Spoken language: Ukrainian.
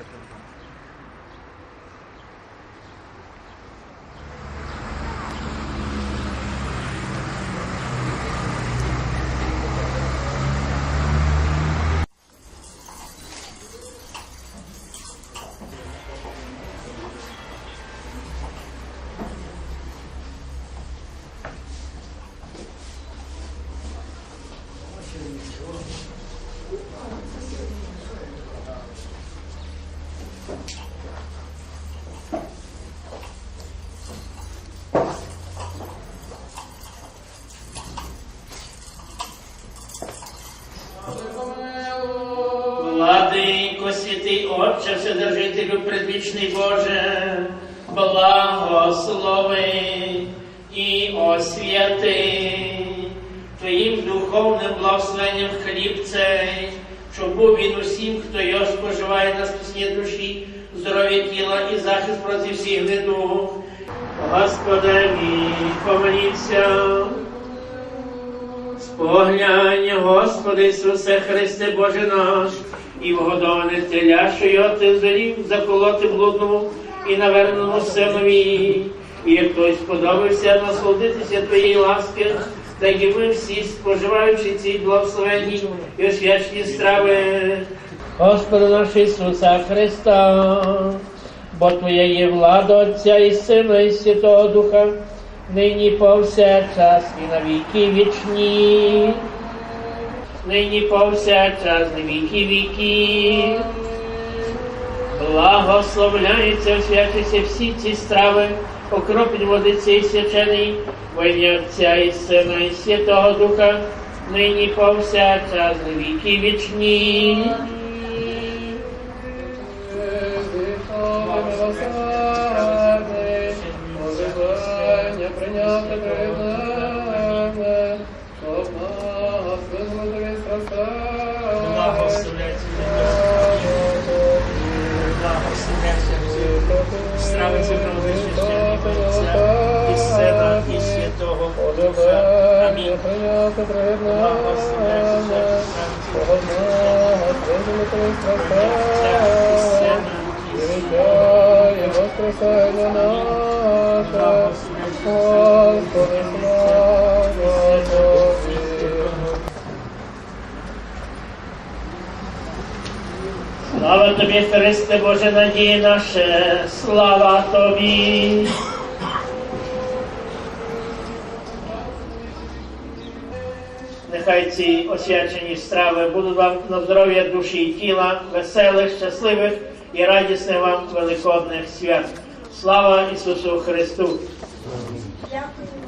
That's what святий Отче, Вседержителю, предвічний Боже, благослови і освяти Твоїм духовним благословенням хліб цей, щоб був він усім, хто його споживає на спасіння душі, здоров'я тіла і захист проти всіх недуг. Господеві, помоліться. Споглянь, Господи Ісусе Христе Боже наш, і вгодоване теля, що його ти звелів заколоти блудному і наверненому синові. І як хтось сподобався насолодитися Твоєї ласки, так і ми всі, споживаючи ці благословенні і освячені страви. Господи наш Ісуса Христа, бо Твоя є влада Отця і Сина, і Святого Духа, нині повсякчас і на віки вічні, нині повсякчас на віки віки. Благословляється, освячуються всі ці страви, окропінь води цей свячений, во Отця і Сина, і Святого Духа, нині повсякчас на віки вічні. Прийняти приймене, щоб нас визволити страстей. Благословляйся, благословляйся страви земного священного Отця і Сина, і Святого Духа. Амінь. Приймене, щоб нас визволити страстей. Господи, слава Тобі. Христе, Боже надії наше, слава тобі. Нехай ці освячені страви будуть вам на здоров'я душі і тіла, веселих, щасливих і радісних вам великодних свят. Слава Ісусу Христу! 嗯。